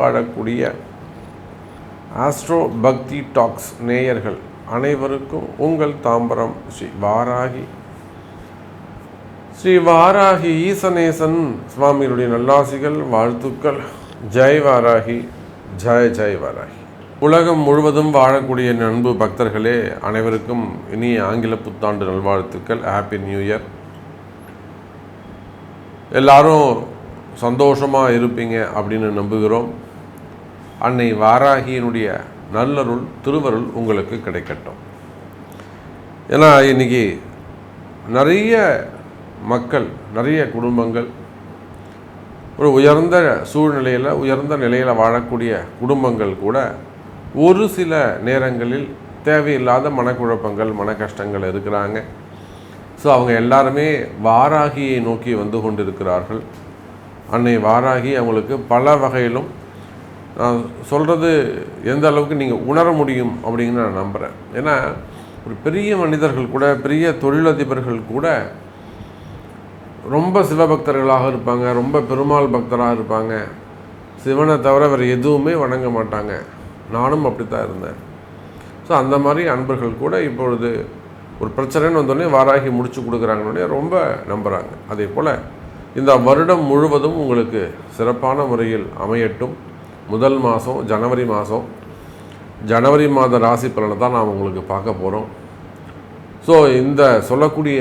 வாழக்கூடிய ஆஸ்ட்ரோ பக்தி டாக்ஸ் நேயர்கள் அனைவருக்கும் உங்கள் தாம்பரம் ஸ்ரீ வாராகி. ஸ்ரீ வாராகி ஈசனேசன் சுவாமிகளுடைய நல்லாசிகள் வாழ்த்துக்கள். ஜெய் வாராகி ஜெய் ஜெய் வாராகி. உலகம் முழுவதும் வாழக்கூடிய நண்பு பக்தர்களே அனைவருக்கும் இனி ஆங்கில புத்தாண்டு நல்வாழ்த்துக்கள். ஹாப்பி நியூ இயர் எல்லாரும் சந்தோஷமாக இருப்பீங்க அப்படின்னு நம்புகிறோம். அன்னை வாராகியினுடைய நல்லருள் திருவருள் உங்களுக்கு கிடைக்கட்டும். ஏன்னா இன்னைக்கு நிறைய மக்கள் நிறைய குடும்பங்கள் ஒரு உயர்ந்த சூழ்நிலையில் உயர்ந்த நிலையில் வாழக்கூடிய குடும்பங்கள் கூட ஒரு சில நேரங்களில் தேவையில்லாத மனக்குழப்பங்கள் மன கஷ்டங்கள் இருக்கிறாங்க. ஸோ அவங்க எல்லாருமே வாராகியை நோக்கி வந்து கொண்டிருக்கிறார்கள். அன்னை வாராகி அவங்களுக்கு பல வகையிலும் நான் சொல்கிறது எந்த அளவுக்கு நீங்கள் உணர முடியும் அப்படின்னு நான் நம்புகிறேன் ஏன்னா ஒரு பெரிய மனிதர்கள் கூட பெரிய தொழிலதிபர்கள் கூட ரொம்ப சிவபக்தர்களாக இருப்பாங்க ரொம்ப பெருமாள் பக்தராக இருப்பாங்க. சிவனை தவிர வேறு எதுவுமே வணங்க மாட்டாங்க. நானும் அப்படி தான் இருந்தேன். ஸோ அந்த மாதிரி அன்பர்கள் கூட இப்பொழுது ஒரு பிரச்சனைன்னு வந்தோடனே வாராகி முடிச்சு கொடுக்குறாங்கன்னே ரொம்ப நம்புகிறாங்க அதே போல் இந்த வருடம் முழுவதும் உங்களுக்கு சிறப்பான முறையில் அமையட்டும். முதல் மாதம் ஜனவரி மாதம் ஜனவரி மாத ராசி பலனை தான் நாம் உங்களுக்கு பார்க்க போகிறோம் ஸோ இந்த சொல்லக்கூடிய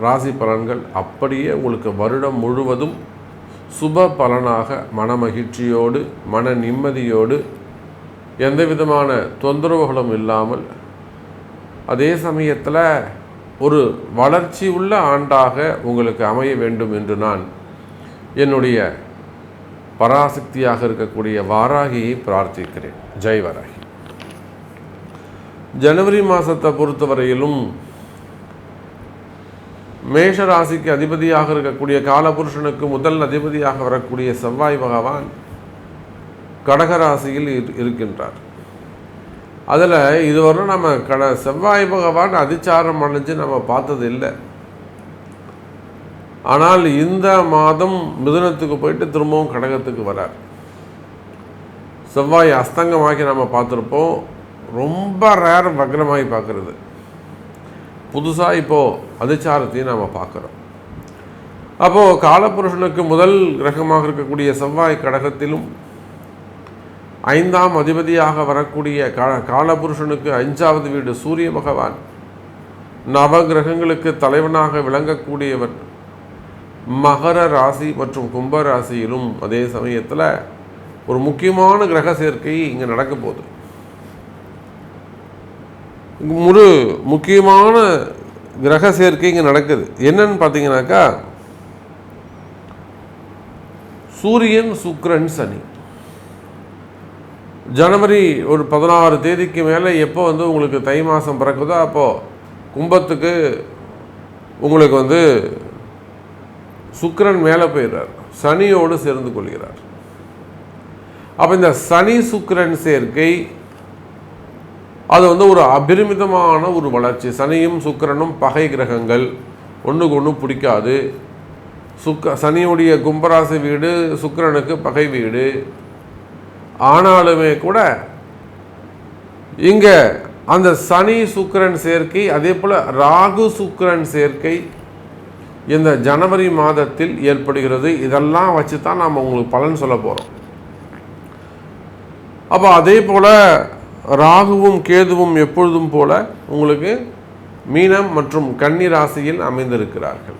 ராசி பலன்கள் அப்படியே உங்களுக்கு வருடம் முழுவதும் சுப பலனாக மன மகிழ்ச்சியோடு மன நிம்மதியோடு எந்த விதமான தொந்தரவுகளும் இல்லாமல் அதே சமயத்தில் ஒரு வளர்ச்சி உள்ள ஆண்டாக உங்களுக்கு அமைய வேண்டும் என்று நான் என்னுடைய பராசக்தியாக இருக்கக்கூடிய வாராகியை பிரார்த்திக்கிறேன். ஜெய் வராகி. ஜனவரி மாதத்தை பொறுத்தவரையிலும் மேஷ ராசிக்கு அதிபதியாக இருக்கக்கூடிய காலபுருஷனுக்கு முதல் அதிபதியாக வரக்கூடிய செவ்வாய் பகவான் கடகராசியில் இருக்கின்றார். அதில் இதுவரை நம்ம கட செவ்வாய் பகவான் அதிச்சாரம் அடைஞ்சு நம்ம பார்த்தது இல்லை ஆனால் இந்த மாதம் மிதுனத்துக்கு போயிட்டு திரும்பவும் கடகத்துக்கு வரார். செவ்வாய் அஸ்தங்கமாக்கி நம்ம பார்த்துருப்போம். ரொம்ப ரேர் வக்ரமாகி பார்க்குறது. புதுசாக இப்போது அதிச்சாரத்தையும் நாம் பார்க்குறோம். அப்போது காலபுருஷனுக்கு முதல் கிரகமாக இருக்கக்கூடிய செவ்வாய் கடகத்திலும் ஐந்தாம் அதிபதியாக வரக்கூடிய கா காலபுருஷனுக்கு அஞ்சாவது வீடு சூரிய பகவான். நவ கிரகங்களுக்கு தலைவனாக விளங்கக்கூடியவர். மகர ராசி மற்றும் கும்ப ராசியிலும் அதே சமயத்தில் ஒரு முக்கியமான கிரக சேர்க்கை இங்கே நடக்க போகுது. ஒரு முக்கியமான கிரக சேர்க்கை இங்கே நடக்குது. என்னன்னு பார்த்தீங்கன்னாக்கா சூரியன் சுக்ரன் சனி. ஜனவரி ஒரு பதினாறு தேதிக்கு மேலே எப்போ வந்து உங்களுக்கு தை மாதம் பிறக்குதோ அப்போது கும்பத்துக்கு உங்களுக்கு வந்து சுக்கிரன் மேலே போயிடுறார். சனியோடு சேர்ந்து கொள்கிறார். அப்போ இந்த சனி சுக்கிரன் சேர்க்கை அது வந்து ஒரு அபரிமிதமான ஒரு வளர்ச்சி. சனியும் சுக்கிரனும் பகை கிரகங்கள் ஒன்றுக்கு ஒன்று பிடிக்காது. சுக்க சனியுடைய கும்பராசி வீடு சுக்கிரனுக்கு பகை வீடு. ஆனாலுமே கூட இங்கே அந்த சனி சுக்கிரன் சேர்க்கை அதே போல் ராகு சுக்கிரன் சேர்க்கை இந்த ஜனவரி மாதத்தில் ஏற்படுகிறது இதெல்லாம் வச்சு தான் நாம் உங்களுக்கு பலன் சொல்ல போகிறோம் அப்போ அதே போல் ராகுவும் கேதுவும் எப்பொழுதும் போல உங்களுக்கு மீனம் மற்றும் கன்னி ராசியில் அமைந்திருக்கிறார்கள்.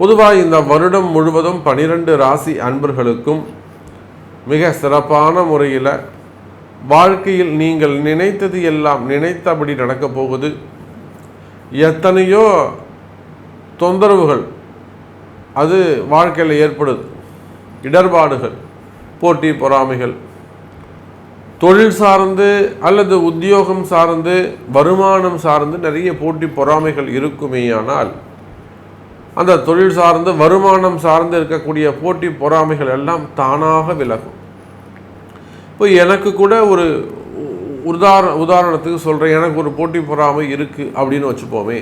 பொதுவாக இந்த வருடம் முழுவதும் பனிரெண்டு ராசி அன்பர்களுக்கும் மிக சிறப்பான முறையில் வாழ்க்கையில் நீங்கள் நினைத்தது எல்லாம் நினைத்தபடி நடக்கப் போகுது. எத்தனையோ தொந்தரவுகள். அது வாழ்க்கையில் ஏற்படுது. இடர்பாடுகள் போட்டி பொறாமைகள். தொழில் சார்ந்து அல்லது உத்தியோகம் சார்ந்து வருமானம் சார்ந்து நிறைய போட்டி பொறாமைகள் இருக்குமேயானால் அந்த தொழில் சார்ந்து வருமானம் சார்ந்து இருக்கக்கூடிய போட்டி பொறாமைகள் எல்லாம் தானாக விலகும். இப்போ எனக்கு கூட ஒரு உதாரண உதாரணத்துக்கு சொல்கிறேன் எனக்கு ஒரு போட்டி பொறாமை இருக்குது அப்படின்னு வச்சுப்போமே.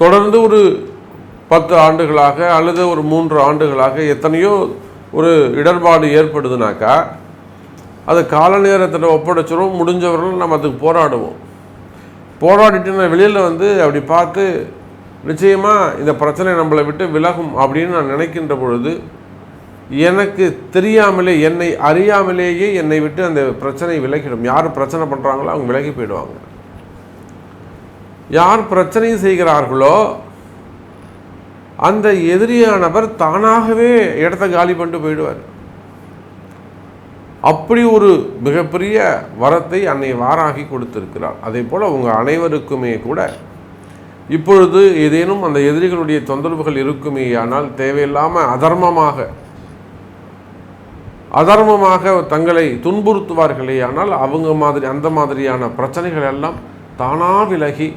தொடர்ந்து ஒரு பத்து ஆண்டுகளாக அல்லது ஒரு மூன்று ஆண்டுகளாக எத்தனையோ ஒரு இடர்பாடு ஏற்படுதுனாக்கா அது கால நேரத்தில் ஒப்படைச்சிடும் முடிஞ்சவர்கள் நம்ம அதுக்கு போராடுவோம். போராடிட்டு வெளியில் வந்து அப்படி பார்த்து நிச்சயமாக இந்த பிரச்சனை நம்மளை விட்டு விலகும் அப்படின்னு நான் நினைக்கின்ற பொழுது எனக்கு தெரியாமலே என்னை அறியாமலேயே என்னை விட்டு அந்த பிரச்சனை விலகிடும். யார் பிரச்சனை பண்ணுறாங்களோ அவங்க விலகி போயிடுவாங்க. யார் பிரச்சனை செய்கிறார்களோ அந்த எதிரியானவர் தானாகவே இடத்த காலி பண்ணிட்டு போயிடுவார். அப்படி ஒரு மிகப்பெரிய வரத்தை அன்னை வாராகி கொடுத்திருக்கிறார் அதே போல் உங்கள் அனைவருக்குமே கூட இப்பொழுது ஏதேனும் அந்த எதிரிகளுடைய தொந்தரவுகள் இருக்குமே ஆனால் தேவையில்லாமல் அதர்மமாக அதர்மமாக தங்களை துன்புறுத்துவார்களே ஆனால் அவங்க மாதிரி அந்த மாதிரியான பிரச்சனைகள் எல்லாம் தானாக விலகி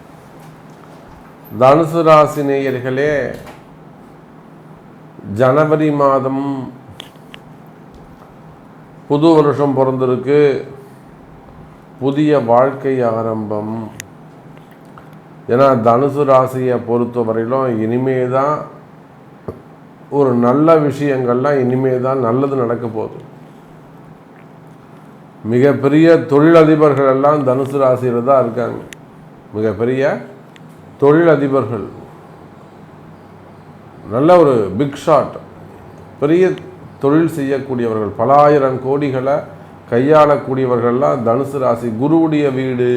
தனுசு ராசி நேயர்களே ஜனவரி மாதம் புது வருஷம் பிறந்திருக்கு. புதிய வாழ்க்கை ஆரம்பம். ஏன்னா தனுசு ராசியை பொறுத்த வரையிலும் இனிமே தான் ஒரு நல்ல விஷயங்கள்லாம் இனிமே தான் நல்லது நடக்க போகுது. மிகப்பெரிய தொழிலதிபர்கள் எல்லாம் தனுசு ராசியில் தான் இருக்காங்க. மிகப்பெரிய தொழிலதிபர்கள். நல்ல ஒரு பிக் ஷாட் பெரிய தொழில் செய்யக்கூடியவர்கள் பல ஆயிரம் கோடிகளை கையாளக்கூடியவர்கள்லாம் தனுசு ராசி குருவுடைய வீடு.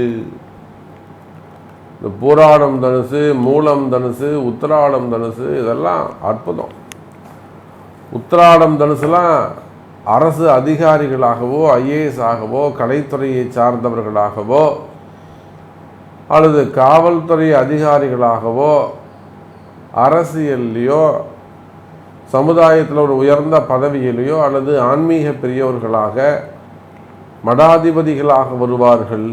இந்த போராடம் தனுசு மூலம் தனுசு உத்திராடம் தனுசு இதெல்லாம் அற்புதம். உத்திராடம் தனுசுலாம் அரசு அதிகாரிகளாகவோ ஐஏஎஸ் ஆகவோ கலைத்துறையை சார்ந்தவர்களாகவோ அல்லது காவல்துறை அதிகாரிகளாகவோ அரசியல்லையோ சமுதாயத்தில் ஒரு உயர்ந்த பதவியிலேயோ அல்லது ஆன்மீக பெரியவர்களாக மடாதிபதிகளாக வருவார்கள்.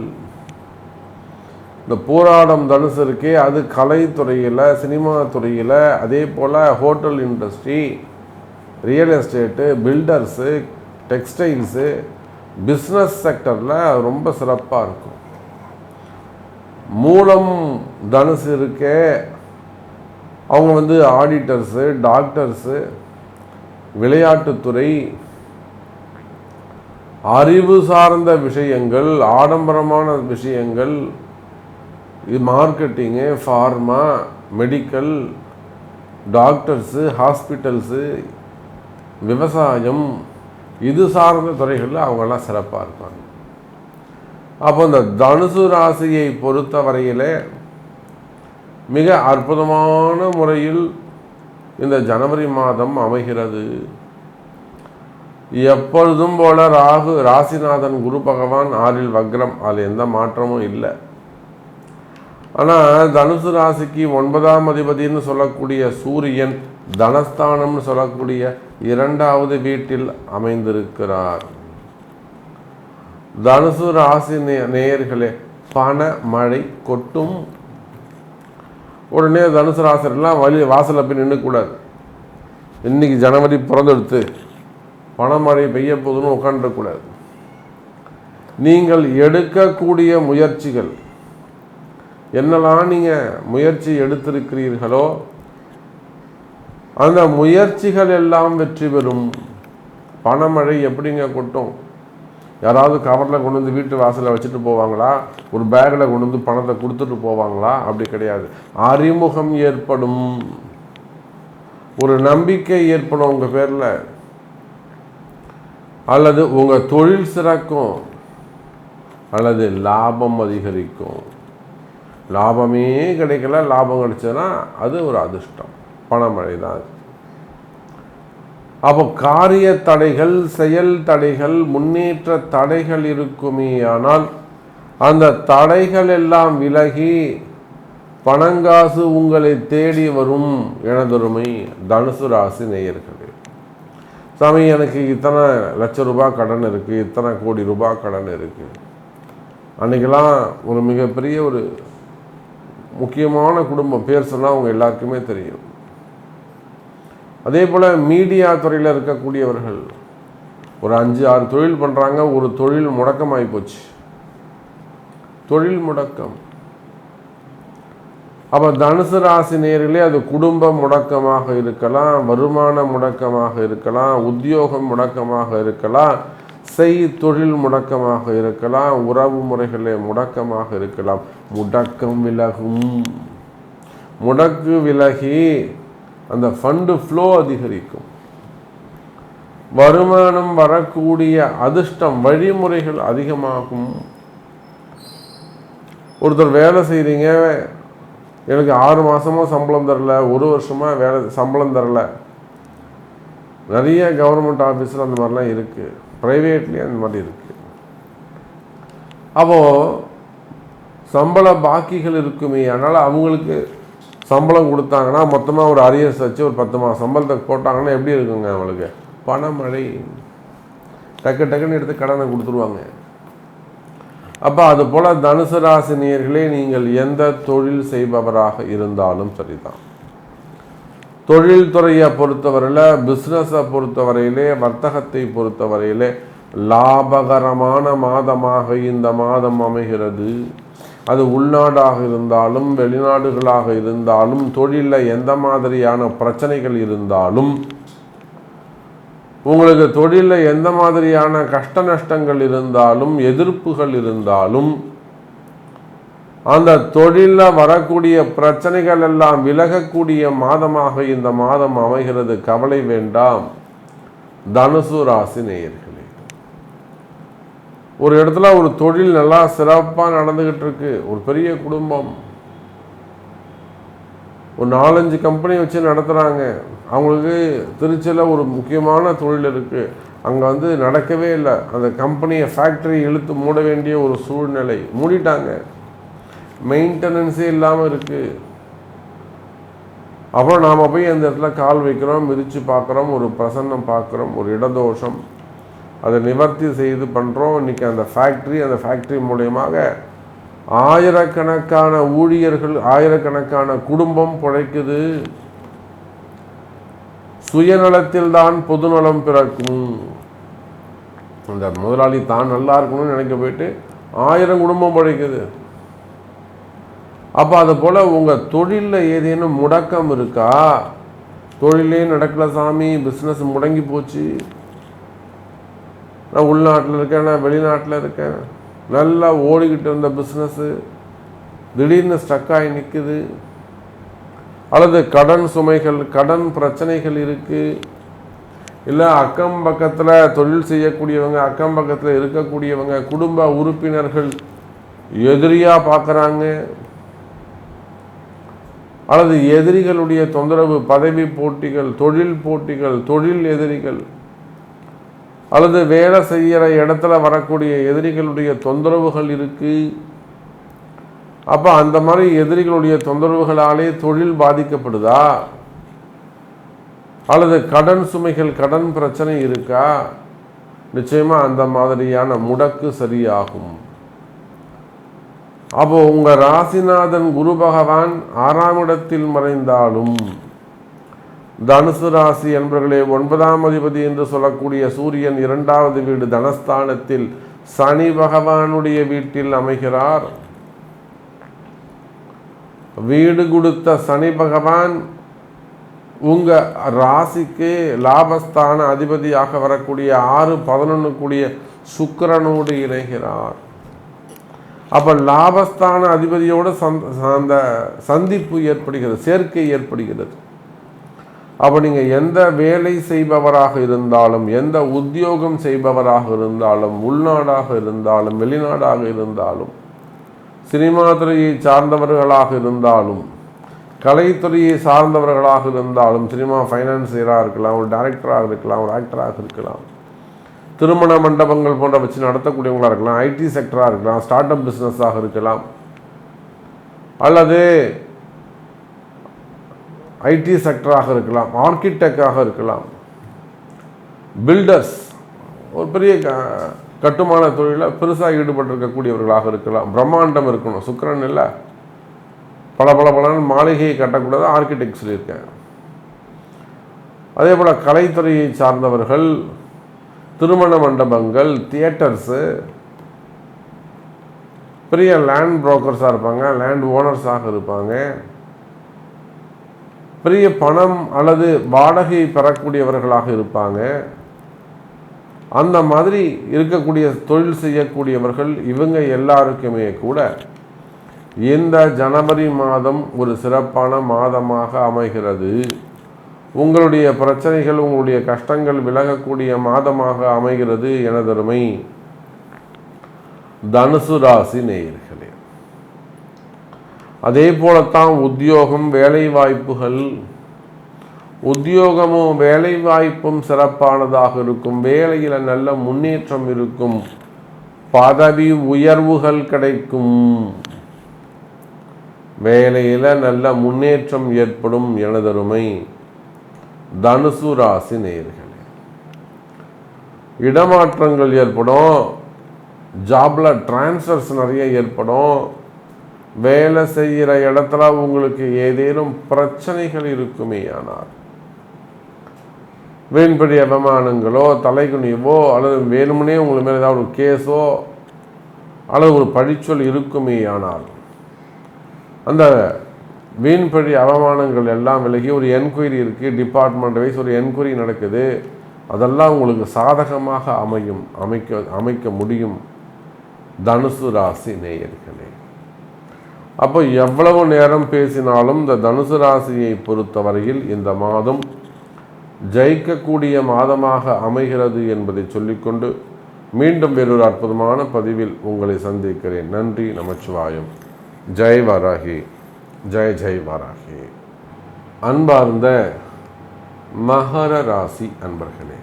இந்த போராடம் தனுசு இருக்கே அது கலைத்துறையில் சினிமா துறையில் அதே போல் hotel industry real estate builders textiles business செக்டரில் ரொம்ப சிறப்பாக இருக்கும். மூலம் தனுசு இருக்கே அவங்க வந்து ஆடிட்டர்ஸு டாக்டர்ஸு விளையாட்டுத்துறை அறிவு சார்ந்த விஷயங்கள் ஆடம்பரமான விஷயங்கள் இது marketing pharma medical doctors hospitals விவசாயம் இது சார்ந்த துறைகளில் அவங்கெல்லாம் சிறப்பாக இருப்பாங்க. அப்போ இந்த தனுசு ராசியை பொறுத்த வரையிலே மிக அற்புதமான முறையில் இந்த ஜனவரி மாதம் அமைகிறது. எப்பொழுதும் போல ராகு ராசிநாதன் குரு பகவான் ஆறில் வக்ரம். அதில் எந்த மாற்றமும் இல்லை. ஆனால் தனுசு ராசிக்கு ஒன்பதாம் அதிபதினு சொல்லக்கூடிய சூரியன் தனஸ்தானம்னு சொல்லக்கூடிய இரண்டாவது வீட்டில் அமைந்திருக்கிறார். தனுசு ராசி நேயர்களே பண மழை கொட்டும். உடனே தனுசு ராசிலாம் வழி வாசலில் போய் நின்றுக்கூடாது இன்னைக்கு ஜனவரி பிறந்தெடுத்து பணமழை பெய்ய போதுன்னு உட்காந்துடக்கூடாது நீங்கள் எடுக்கக்கூடிய முயற்சிகள் என்னெல்லாம் நீங்கள் முயற்சி எடுத்திருக்கிறீர்களோ அந்த முயற்சிகள் எல்லாம் வெற்றி பெறும். பணமழை எப்படிங்க கொட்டும்? யாராவது கவரில் கொண்டு வந்து வீட்டு வாசலில் வச்சுட்டு போவாங்களா? ஒரு பேக்கில் கொண்டு வந்து பணத்தை கொடுத்துட்டு போவாங்களா? அப்படி கிடையாது. அறிமுகம் ஏற்படும். ஒரு நம்பிக்கை ஏற்படும் உங்கள் பேரில். அல்லது உங்கள் தொழில் சிறக்கும். அல்லது லாபம் அதிகரிக்கும். லாபமே கிடைக்கல. லாபம் கிடைச்சதுன்னா அது ஒரு அதிர்ஷ்டம். பணமழை தான் அது. அப்போ காரிய தடைகள் செயல் தடைகள் முன்னேற்ற தடைகள் இருக்குமே. ஆனால் அந்த தடைகள் எல்லாம் விலகி பணங்காசு உங்களை தேடி வரும் எனதொருமை தனுசு ராசி நேயர்களே. சாமி எனக்கு இத்தனை லட்ச ரூபாய் கடன் இருக்குது இத்தனை கோடி ரூபாய் கடன் இருக்குது அன்றைக்கெல்லாம் ஒரு மிகப்பெரிய ஒரு முக்கியமான குடும்பம் பேர் சொன்னால் அவங்க எல்லாருக்குமே தெரியும். அதே போல் மீடியா துறையில் இருக்கக்கூடியவர்கள் ஒரு அஞ்சு ஆறு தொழில் பண்ணுறாங்க ஒரு தொழில் முடக்கமாகி போச்சு. தொழில் முடக்கம். அப்போ தனுசு ராசி நேர்களே அது குடும்ப முடக்கமாக இருக்கலாம் வருமான முடக்கமாக இருக்கலாம் உத்தியோகம் முடக்கமாக இருக்கலாம் செய் தொழில் முடக்கமாக இருக்கலாம் உறவு முறைகளே முடக்கமாக இருக்கலாம். முடக்கம் விலகும். முடக்கு விலகி அந்த ஃபண்டு ஃப்ளோ அதிகரிக்கும். வருமானம் வரக்கூடிய அதிர்ஷ்டம் வழிமுறைகள் அதிகமாகும். ஒருத்தர் வேலை செய்கிறீங்க எனக்கு ஆறு மாதமாக சம்பளம் தரல ஒரு வருஷமாக வேலை சம்பளம் தரல. நிறைய கவர்மெண்ட் ஆஃபீஸில் அந்த மாதிரிலாம் இருக்குது ப்ரைவேட்லேயும் அந்த மாதிரி இருக்குது அப்போது சம்பள பாக்கிகள் இருக்குமே அதனால் அவங்களுக்கு சம்பளம் கொடுத்தாங்கன்னா மொத்தமாக ஒரு அரியர்ஸ் வச்சு ஒரு பத்து மாதம் சம்பளத்தை போட்டாங்கன்னா எப்படி இருக்குங்க அவங்களுக்கு பணமழை. டக்கு டக்குன்னு எடுத்து கடனை கொடுத்துருவாங்க. அப்போ அது போல் தனுசு ராசினியர்களே நீங்கள் எந்த தொழில் செய்பவராக இருந்தாலும் சரிதான். தொழில்துறையை பொறுத்தவரையில் பிஸ்னஸை பொறுத்தவரையிலே வர்த்தகத்தை பொறுத்தவரையிலே லாபகரமான மாதமாக இந்த மாதம் அமைகிறது. அது உள்நாடாக இருந்தாலும் வெளிநாடுகளாக இருந்தாலும் தொழிலில் எந்த மாதிரியான பிரச்சனைகள் இருந்தாலும் உங்களுக்கு தொழிலில் எந்த மாதிரியான கஷ்ட நஷ்டங்கள் இருந்தாலும் எதிர்ப்புகள் இருந்தாலும் அந்த தொழிலில் வரக்கூடிய பிரச்சனைகள் எல்லாம் விலகக்கூடிய மாதமாக இந்த மாதம் அமைகிறது. கவலை வேண்டாம். தனுசு ராசி நேயர்கள். ஒரு இடத்துல ஒரு தொழில் நல்லா சிறப்பாக நடந்துக்கிட்டு இருக்கு ஒரு பெரிய குடும்பம். ஒரு நாலஞ்சு கம்பெனி வச்சு நடத்துகிறாங்க அவங்களுக்கு திருச்சியில் ஒரு முக்கியமான தொழில் இருக்குது அங்கே வந்து நடக்கவே இல்லை. அந்த கம்பெனியை ஃபேக்ட்ரி இழுத்து மூட வேண்டிய ஒரு சூழ்நிலை. மூடிட்டாங்க. மெயின்டெனன்ஸே இல்லாமல் இருக்குது அப்புறம் நாம் போய் அந்த இடத்துல கால் வைக்கிறோம் மிதித்து பார்க்குறோம் ஒரு பிரசன்னம் பார்க்குறோம் ஒரு இடதோஷம். அதை நிவர்த்தி செய்து பண்ணுறோம் இன்றைக்கி அந்த ஃபேக்ட்ரி அந்த ஃபேக்ட்ரி மூலயமாக ஆயிரக்கணக்கான ஊழியர்கள் ஆயிரக்கணக்கான குடும்பம் பிழைக்குது. சுயநலத்தில்தான் பொதுநலம் பிறக்கும். அந்த முதலாளி தான் நல்லா இருக்கணும்னு நினைக்க போயிட்டு ஆயிரம் குடும்பம் பிழைக்குது. அப்போ அது போல் உங்கள் தொழிலில் ஏதேனும் முடக்கம் இருக்கா? தொழிலே நடக்கல சாமி பிஸ்னஸ் முடங்கி போச்சு. நான் உள்நாட்டில் இருக்கேன் நான் வெளிநாட்டில் இருக்கேன். நல்லா ஓடிக்கிட்டு இருந்த பிஸ்னஸ்ஸு திடீர்னு ஸ்டக்காகி நிற்குது அல்லது கடன் சுமைகள் கடன் பிரச்சனைகள் இருக்குது இல்லை அக்கம் பக்கத்தில் தொழில் செய்யக்கூடியவங்க அக்கம் பக்கத்தில் இருக்கக்கூடியவங்க குடும்ப உறுப்பினர்கள் எதிரியாக பார்க்குறாங்க அல்லது எதிரிகளுடைய தொந்தரவு பதவி போட்டிகள் தொழில் போட்டிகள் தொழில் எதிரிகள் அல்லது வேலை செய்கிற இடத்துல வரக்கூடிய எதிரிகளுடைய தொந்தரவுகள் இருக்குது அப்போ அந்த மாதிரி எதிரிகளுடைய தொந்தரவுகளாலே தொழில் பாதிக்கப்படுதா? அல்லது கடன் சுமைகள் கடன் பிரச்சனை இருக்கா? நிச்சயமாக அந்த மாதிரியான முடக்கு சரியாகும். அப்போ உங்கள் ராசிநாதன் குரு பகவான் ஆறாம் இடத்தில் மறைந்தாலும் தனுசு ராசி என்பவர்களே ஒன்பதாம் அதிபதி என்று சொல்லக்கூடிய சூரியன் இரண்டாவது வீடு தனஸ்தானத்தில் சனி பகவானுடைய வீட்டில் அமைகிறார். வீடு கொடுத்த சனி பகவான் உங்க ராசிக்கு லாபஸ்தான அதிபதியாக வரக்கூடிய ஆறு பதினொன்று கூடிய சுக்கிரனோடு இணைகிறார். அப்போ லாபஸ்தான அதிபதியோடு அந்த சந்திப்பு ஏற்படுகிறது சேர்க்கை ஏற்படுகிறது. அப்போ நீங்கள் எந்த வேலை செய்பவராக இருந்தாலும் எந்த உத்தியோகம் செய்பவராக இருந்தாலும் உள்நாடாக இருந்தாலும் வெளிநாடாக இருந்தாலும் சினிமா துறையை சார்ந்தவர்களாக இருந்தாலும் கலைத்துறையை சார்ந்தவர்களாக இருந்தாலும் சினிமா ஃபைனான்சியராக இருக்கலாம் ஒரு டைரக்டராக இருக்கலாம் ஒரு ஆக்டராக இருக்கலாம் திருமண மண்டபங்கள் போன்ற வச்சு நடத்தக்கூடியவங்களாக இருக்கலாம் ஐடி செக்டராக இருக்கலாம் ஸ்டார்ட் அப் பிஸ்னஸாக இருக்கலாம் அல்லது ஐடி செக்டராக இருக்கலாம் ஆர்கிடெக்டாக இருக்கலாம். பில்டர்ஸ் ஒரு பெரிய க- கட்டுமான தொழிலில் பெருசாக ஈடுபட்டிருக்கக்கூடியவர்களாக இருக்கலாம். பிரம்மாண்டம் இருக்கணும். சுக்கரன் இல்லை. பல பல பல மாளிகையை கட்டக்கூடாது ஆர்கிடெக்ட் சொல்லியிருக்கேன் அதே போல் கலைத்துறையை சார்ந்தவர்கள் திருமண மண்டபங்கள் தியேட்டர்ஸு பெரிய லேண்ட் புரோக்கர்ஸாக இருப்பாங்க லேண்ட் ஓனர்ஸாக இருப்பாங்க. பெரிய பணம் அல்லது வாடகை பெறக்கூடியவர்களாக இருப்பாங்க. அந்த மாதிரி இருக்கக்கூடிய தொழில் செய்யக்கூடியவர்கள் இவங்க எல்லாருக்குமே கூட இந்த ஜனவரி மாதம் ஒரு சிறப்பான மாதமாக அமைகிறது. உங்களுடைய பிரச்சனைகள் உங்களுடைய கஷ்டங்கள் விலகக்கூடிய மாதமாக அமைகிறது எனதருமை தனுசு ராசி நேயர்களே. அதே போலத்தான் உத்தியோகம் வேலை வாய்ப்புகள் உத்தியோகமும் வேலை வாய்ப்பும் சிறப்பானதாக இருக்கும். வேலையில் நல்ல முன்னேற்றம் இருக்கும். பதவி உயர்வுகள் கிடைக்கும். வேலையில் நல்ல முன்னேற்றம் ஏற்படும் எனதருமை தனுசு ராசி நேர்களே. இடமாற்றங்கள் ஏற்படும். ஜாப்ல டிரான்ஸ்ஃபர்ஸ் நிறைய ஏற்படும். வேலை செய்கிற இடத்துல உங்களுக்கு ஏதேனும் பிரச்சனைகள் இருக்குமே ஆனால் வீண்படி அவமானங்களோ தலைகுனிவோ அல்லது வேணும்னே உங்களுக்கு மேலே ஏதாவது ஒரு கேஸோ அல்லது ஒரு பழிச்சொல் இருக்குமே ஆனால் அந்த வீண்படி அவமானங்கள் எல்லாம் விலகி ஒரு என்கொயரி இருக்குது டிபார்ட்மெண்ட் வைஸ் ஒரு என்கொயரி நடக்குது அதெல்லாம் உங்களுக்கு சாதகமாக அமையும் அமைக்க அமைக்க முடியும். தனுசு ராசி நேயர்களே. அப்போ எவ்வளவு நேரம் பேசினாலும் இந்த தனுசு ராசியை பொறுத்தவரையில் இந்த மாதம் ஜெயிக்கக்கூடிய மாதமாக அமைகிறது என்பதை சொல்லிக்கொண்டு மீண்டும் வேறொரு அற்புதமான பதிவில் உங்களை சந்திக்கிறேன். நன்றி நமச்சிவாயம். ஜெய் வராகி. ஜெய் ஜெய் வராகி. அன்பார்ந்த மகர ராசி அன்பர்களே.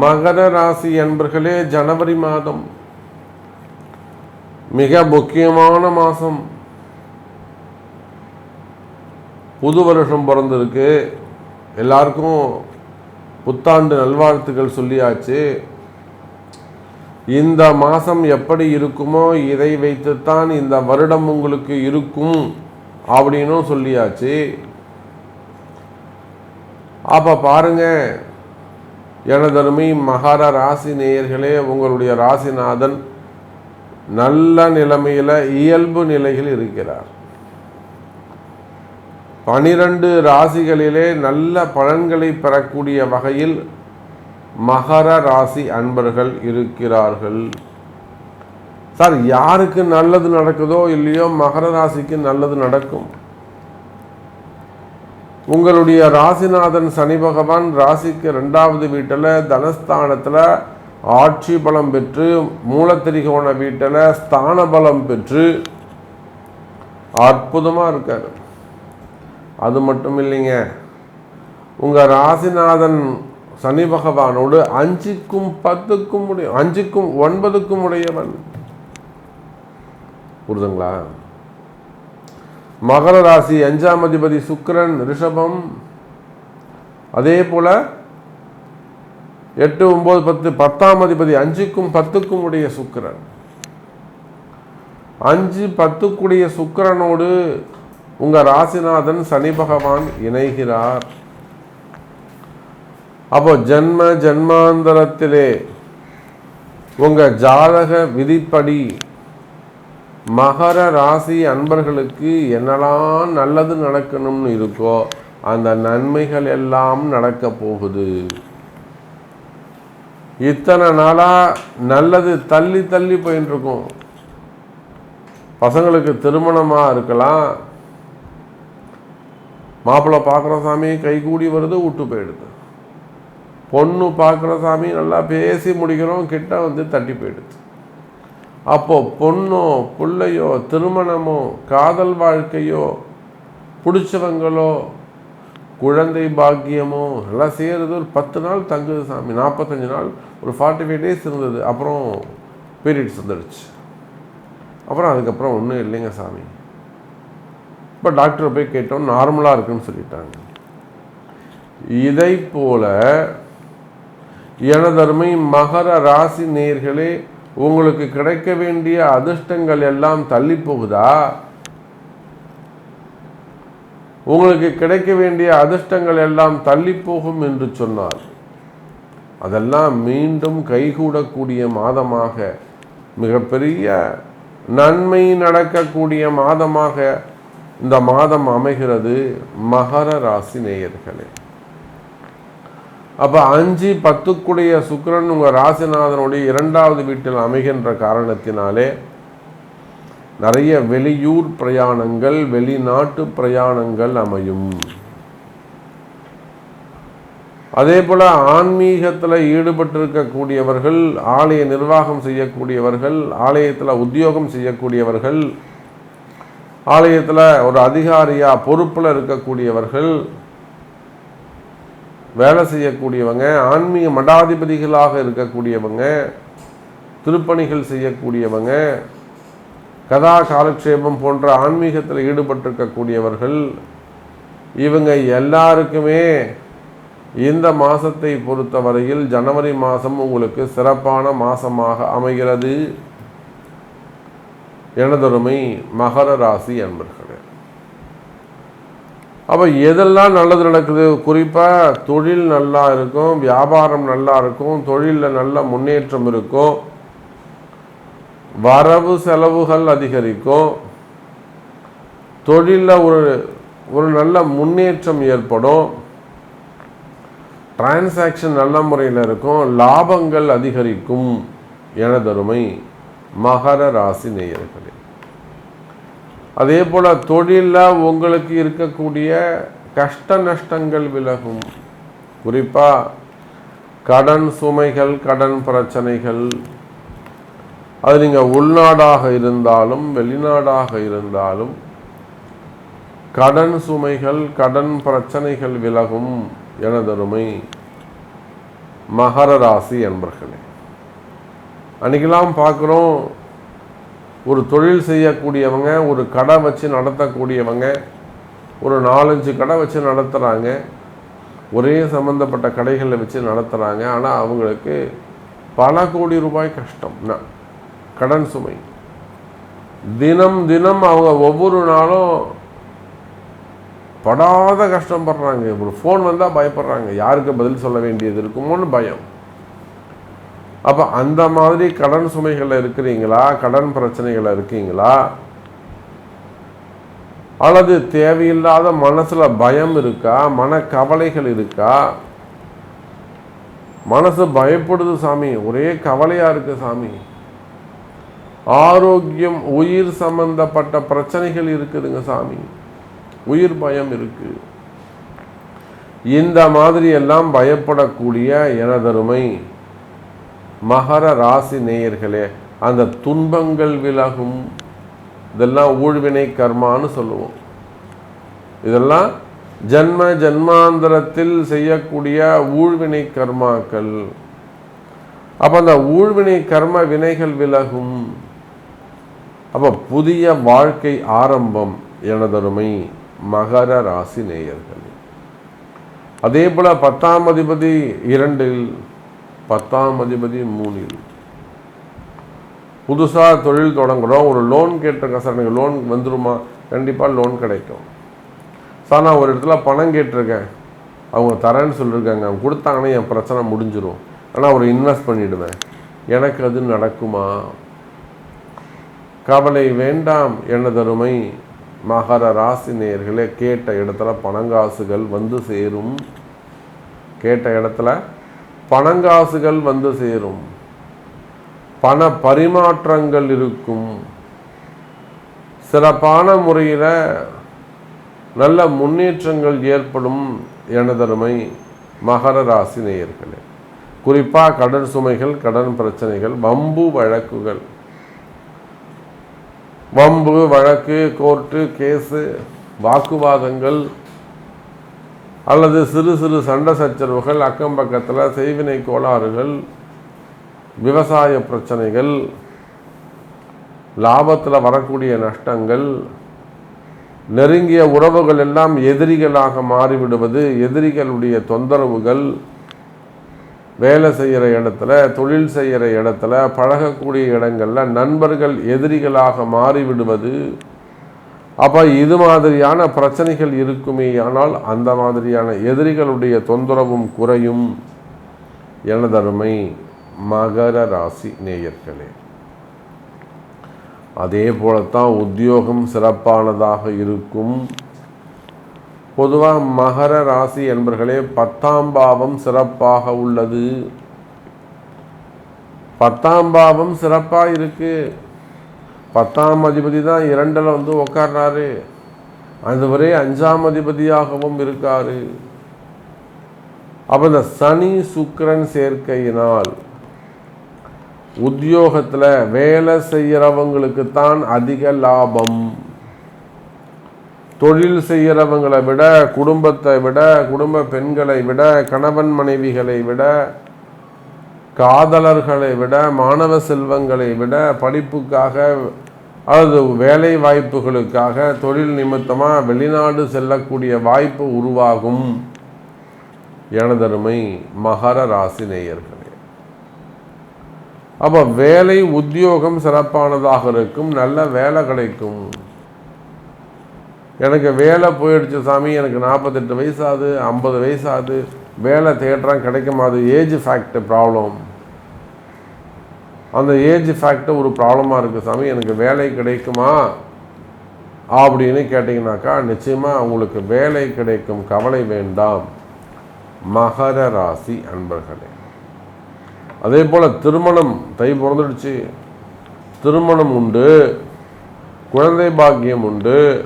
மகர ராசி அன்பர்களே ஜனவரி மாதம் மிக முக்கியமான மாதம் புது வருஷம் பிறந்திருக்கு. எல்லாருக்கும் புத்தாண்டு நல்வாழ்த்துக்கள் சொல்லியாச்சு. இந்த மாதம் எப்படி இருக்குமோ இதை வைத்துத்தான் இந்த வருடம் உங்களுக்கு இருக்கும் அப்படின்னும் சொல்லியாச்சு. அப்போ பாருங்க எனதருமை மகார ராசி நேயர்களே உங்களுடைய ராசிநாதன் நல்ல நிலைமையில் இயல்பு நிலையில் இருக்கிறார். பனிரெண்டு ராசிகளிலே நல்ல பலன்களை பெறக்கூடிய வகையில் மகர ராசி அன்பர்கள் இருக்கிறார்கள். சார் யாருக்கு நல்லது நடக்குதோ இல்லையோ மகர ராசிக்கு நல்லது நடக்கும். உங்களுடைய ராசிநாதன் சனி பகவான் ராசிக்கு ரெண்டாவது வீட்டில் தனஸ்தானத்தில் ஆட்சி பலம் பெற்று மூலத்திரிகோண வீட்டில் ஸ்தான பலம் பெற்று அற்புதமாக இருக்கார். அது மட்டும் இல்லைங்க. உங்கள் ராசிநாதன் சனி பகவானோடு அஞ்சுக்கும் பத்துக்கும் முடியும் அஞ்சுக்கும் ஒன்பதுக்கும் உடையவன். புரிதுங்களா? மகர ராசி அஞ்சாம் அதிபதி சுக்கரன் ரிஷபம். அதே போல எட்டு ஒன்பது பத்து பத்தாம் அதிபதி அஞ்சுக்கும் பத்துக்கும் உடைய சுக்கரன். அஞ்சு பத்துக்குடைய சுக்கிரனோடு உங்க ராசிநாதன் சனி பகவான் இணைகிறார். அப்போ ஜன்ம ஜென்மாந்தரத்திலே உங்க ஜாதக விதிப்படி மகர ராசி அன்பர்களுக்கு என்னெல்லாம் நல்லது நடக்கணும்னு இருக்கோ அந்த நன்மைகள் எல்லாம் நடக்க போகுது. இத்தனை நாளாக நல்லது தள்ளி தள்ளி போயின்னு இருக்கும் பசங்களுக்கு திருமணமாக இருக்கலாம். மாப்பிள்ளை பார்க்குற சாமி கை கூடி வருது விட்டு போயிடுது. பொண்ணு பார்க்குற சாமி நல்லா பேசி முடிக்கிறோம் கிட்ட வந்து தட்டி போயிடுது. அப்போது பொண்ணோ பிள்ளையோ திருமணமோ காதல் வாழ்க்கையோ பிடிச்சவங்களோ குழந்தை பாக்கியமோ எல்லாம் செய்கிறது ஒரு பத்து நாள் தங்குது சாமி. நாற்பத்தஞ்சு நாள் ஒரு ஃபார்ட்டி ஃபைவ் டேஸ் இருந்தது. அப்புறம் பீரியட்ஸ் வந்துடுச்சு. அப்புறம் அதுக்கப்புறம் ஒன்றும் இல்லைங்க சாமி. இப்போ டாக்டரை போய் கேட்டோம் நார்மலாக இருக்குன்னு சொல்லிட்டாங்க. இதை போல எனதருமை மகர ராசி நேர்களே உங்களுக்கு கிடைக்க வேண்டிய அதிர்ஷ்டங்கள் எல்லாம் தள்ளி போகுதா? உங்களுக்கு கிடைக்க வேண்டிய அதிர்ஷ்டங்கள் எல்லாம் தள்ளி போகும் என்று சொன்னார். அதெல்லாம் மீண்டும் கைகூடக்கூடிய மாதமாக மிகப்பெரிய நன்மை நடக்கக்கூடிய மாதமாக இந்த மாதம் அமைகிறது மகர ராசி நேயர்களே. அப்போ அஞ்சு பத்துக்குடைய சுக்கிரன் உங்கள் ராசிநாதனுடைய இரண்டாவது வீட்டில் அமைகின்ற காரணத்தினாலே நிறைய வெளியூர் பிரயாணங்கள் வெளிநாட்டு பிரயாணங்கள் அமையும். அதே போல் ஆன்மீகத்தில் ஈடுபட்டிருக்கக்கூடியவர்கள் ஆலய நிர்வாகம் செய்யக்கூடியவர்கள் ஆலயத்தில் உத்தியோகம் செய்யக்கூடியவர்கள் ஆலயத்தில் ஒரு அதிகாரியாக பொறுப்பில் இருக்கக்கூடியவர்கள் வேலை செய்யக்கூடியவங்க ஆன்மீக மடாதிபதிகளாக இருக்கக்கூடியவங்க திருப்பணிகள் செய்யக்கூடியவங்க கதா காலக்ஷேபம் போன்ற ஆன்மீகத்தில் ஈடுபட்டிருக்கக்கூடியவர்கள் இவங்க எல்லாருக்குமே இந்த மாதத்தை பொறுத்தவரையில் ஜனவரி மாதம் உங்களுக்கு சிறப்பான மாதமாக அமைகிறது. எனதொருமை மகர ராசி அன்பர்களே. அப்போ எதெல்லாம் நல்லது நடக்குது? குறிப்பாக தொழில் நல்லா இருக்கும் வியாபாரம் நல்லா இருக்கும் தொழிலில் நல்ல முன்னேற்றம் இருக்கும். வரவு செலவுகள் அதிகரிக்கும். தொழிலில் ஒரு ஒரு நல்ல முன்னேற்றம் ஏற்படும். டிரான்சாக்ஷன் நல்ல முறையில் இருக்கும். லாபங்கள் அதிகரிக்கும். எனதருமை மகர ராசி நேயர்களே. அதே போல் தொழிலில் உங்களுக்கு இருக்கக்கூடிய கஷ்ட நஷ்டங்கள் விலகும். குறிப்பாக கடன் சுமைகள் கடன் பிரச்சனைகள் அது நீங்கள் உள்நாடாக இருந்தாலும் வெளிநாடாக இருந்தாலும் கடன் சுமைகள் கடன் பிரச்சனைகள் விலகும் எனதருமை மகர ராசி என்பர்களே அன்றைக்கெல்லாம் பார்க்குறோம் ஒரு தொழில் செய்யக்கூடியவங்க ஒரு கடை வச்சு நடத்தக்கூடியவங்க ஒரு நாலஞ்சு கடை வச்சு நடத்துகிறாங்க ஒரே சம்மந்தப்பட்ட கடைகளை வச்சு நடத்துகிறாங்க ஆனால் அவங்களுக்கு பல கோடி ரூபாய் கஷ்டம். கடன் சுமை. தினம் தினம் அவங்க ஒவ்வொரு நாளும் படாத கஷ்டப்படுறாங்க ஒரு ஃபோன் வந்தால் பயப்படுறாங்க. யாருக்கு பதில் சொல்ல வேண்டியது இருக்குமோன்னு பயம். அப்போ அந்த மாதிரி கடன் சுமைகளில் இருக்கிறீங்களா? கடன் பிரச்சனைகளில் இருக்கீங்களா? அல்லது தேவையில்லாத மனசில் பயம் இருக்கா? மனக்கவலைகள் இருக்கா? மனசு பயப்படுது சாமி. ஒரே கவலையாக இருக்கு சாமி. ஆரோக்கியம் உயிர் சம்பந்தப்பட்ட பிரச்சனைகள் இருக்குதுங்க சாமி. உயிர் பயம் இருக்கு. இந்த மாதிரி எல்லாம் பயப்படக்கூடிய எனதருமை மகர ராசி நேயர்களே அந்த துன்பங்கள் விலகும். இதெல்லாம் ஊழ்வினை கர்மான்னு சொல்லுவோம். இதெல்லாம் ஜன்ம ஜன்மாந்தரத்தில் செய்யக்கூடிய ஊழ்வினை கர்மாக்கள். அப்போ அந்த ஊழ்வினை கர்ம வினைகள் விலகும். அப்போ புதிய வாழ்க்கை ஆரம்பம் எனதருமை மகர ராசி நேயர்கள். அதே போல பத்தாம் அதிபதி இரண்டில் பத்தாம் அதிபதி மூணில். புதுசாக தொழில் தொடங்குகிறோம் ஒரு லோன் கேட்டிருக்கேன் சார் எனக்கு லோன் வந்துருமா? கண்டிப்பாக லோன் கிடைக்கும். சார் நான் ஒரு இடத்துல பணம் கேட்டிருக்கேன். அவங்க தரேன்னு சொல்லியிருக்காங்க அவங்க கொடுத்தாங்கன்னா என் பிரச்சனை முடிஞ்சிடும் ஆனால் ஒரு இன்வெஸ்ட் பண்ணிவிடுவேன் எனக்கு அது நடக்குமா? கவலை வேண்டாம் எனதருமை மகர ராசி நேர்களே கேட்ட இடத்துல பணங்காசுகள் வந்து சேரும். கேட்ட இடத்துல பணங்காசுகள் வந்து சேரும். பண பரிமாற்றங்கள் இருக்கும். சிறப்பான முறையில் நல்ல முன்னேற்றங்கள் ஏற்படும் எனதருமை மகர ராசி நேயர்களே. குறிப்பாக கடன் சுமைகள் கடன் பிரச்சனைகள் வம்பு வழக்குகள். வம்பு வழக்கு கோர்ட்டு கேஸு வாக்குவாதங்கள் அல்லது சிறு சிறு சண்டை சச்சரவுகள் அக்கம் பக்கத்தில் செய்வினை கோளாறுகள் விவசாய பிரச்சனைகள் லாபத்தில் வரக்கூடிய நஷ்டங்கள் நெருங்கிய உறவுகள் எல்லாம் எதிரிகளாக மாறிவிடுவது எதிரிகளுடைய தொந்தரவுகள் வேலை செய்கிற இடத்துல தொழில் செய்கிற இடத்துல பழகக்கூடிய இடங்களில் நண்பர்கள் எதிரிகளாக மாறிவிடுவது. அப்போ இது மாதிரியான பிரச்சனைகள் இருக்குமே ஆனால் அந்த மாதிரியான எதிரிகளுடைய தொந்தரவும் குறையும். எனதருமை மகர ராசி நேயர்களே அதே போலத்தான் உத்தியோகம் சிறப்பானதாக இருக்கும். பொதுவாக மகர ராசி என்பர்களே பத்தாம் பாவம் சிறப்பாக உள்ளது. பத்தாம் பாவம் சிறப்பாக இருக்கு. பத்தாம் அதிபதி தான் இரண்டில் வந்து உக்காடுறாரு அதுவரை அஞ்சாம் அதிபதியாகவும் இருக்காரு. அப்போ இந்த சனி சுக்கரன் சேர்க்கையினால் உத்தியோகத்தில் வேலை செய்கிறவங்களுக்கு தான் அதிக லாபம். தொழில் செய்கிறவங்களை விட குடும்பத்தை விட குடும்ப பெண்களை விட கணவன் மனைவிகளை விட காதலர்களை விட மாணவ செல்வங்களை விட படிப்புக்காக அல்லது வேலை வாய்ப்புகளுக்காக தொழில் நிமித்தமாக வெளிநாடு செல்லக்கூடிய வாய்ப்பு உருவாகும். எனதருமை மகர ராசி நேயர்களே. அப்போ வேலை உத்தியோகம் சிறப்பானதாக இருக்கும் நல்ல வேலை கிடைக்கும். எனக்கு வேலை போயிடுச்சு சாமி எனக்கு நாற்பத்தெட்டு வயசாகுது ஐம்பது வயசாகுது. வேலை தேடுறான் கிடைக்குமா? அது ஏஜ் ஃபேக்ட் ப்ராப்ளம் அந்த ஏஜ் ஃபேக்ட் ஒரு ப்ராப்ளமாக இருக்குது சாமி. எனக்கு வேலை கிடைக்குமா? அப்படின்னு கேட்டிங்கனாக்கா நிச்சயமாக உங்களுக்கு வேலை கிடைக்கும் கவலை வேண்டாம். மகர ராசி அன்பர்களே. அதே போல் திருமணம் தை பிறந்துடுச்சு. திருமணம் உண்டு. குழந்தை பாக்கியம் உண்டு.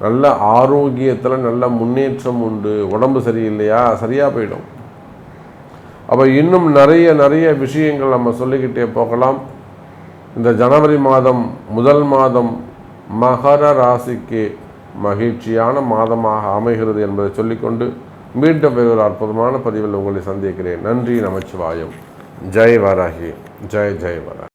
நல்ல ஆரோக்கியத்தில் நல்ல முன்னேற்றம் உண்டு. உடம்பு சரியில்லையா? சரியாக போயிடும். அப்போ இன்னும் நிறைய நிறைய விஷயங்கள் நம்ம சொல்லிக்கிட்டே போகலாம். இந்த ஜனவரி மாதம் முதல் மாதம் மகர ராசிக்கு மகிழ்ச்சியான மாதமாக அமைகிறது என்பதை சொல்லிக்கொண்டு மீண்டும் ஒரு அற்புதமான பதிவில் உங்களை சந்திக்கிறேன். நன்றி நமச்சிவாயம். ஜெய் வராகி. ஜெய் ஜெய் வராகி.